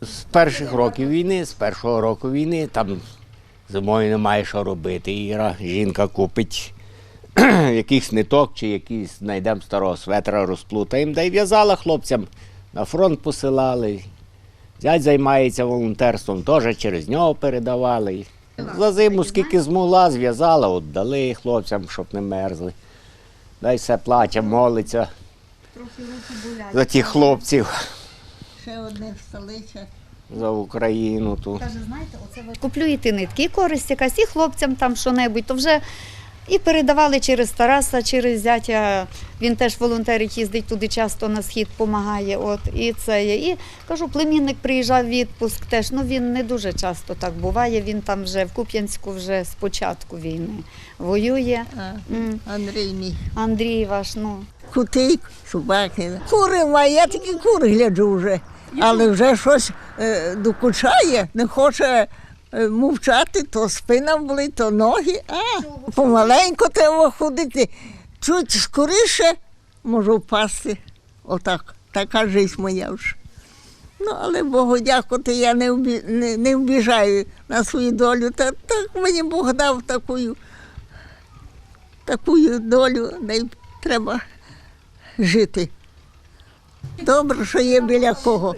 З перших років війни, з першого року війни, там зимою немає що робити. Іра, жінка купить якийсь ниток чи якийсь знайдемо старого светра, розплутаємо, да й в'язала хлопцям. На фронт посилали. Зять займається волонтерством, теж через нього передавали. За зиму скільки змогла, зв'язала, от дали хлопцям, щоб не мерзли. Дай все плаче, молиться за тих хлопців, Ще одне столиця. за Україну. Ту. Каже, знаєте, оце ви куплю і ти нитки, і користь якась, і хлопцям там що-небудь, то вже і передавали через Тараса, через зятя. Він теж волонтерить, їздить туди часто на схід, допомагає. От і це є. І кажу, племінник приїжджав в відпуск теж. Ну він не дуже часто так буває. Він там вже в Куп'янську вже з початку війни воює. А, М. Андрій мій. Андрій ваш, ну. Кути, собаки. Кури має, я такі кури гляджу вже. Але вже щось е, докучає, не хоче е, мовчати, то спина болить, то ноги. А, помаленьку треба ходити. Чуть скоріше можу впасти. Отак. Така життя моя вже. Ну, але Богу дякувати, я не, вбі, не, не вбіжаю на свою долю. Та так мені Бог дав таку, таку долю, де треба жити. Добре, що є біля кого.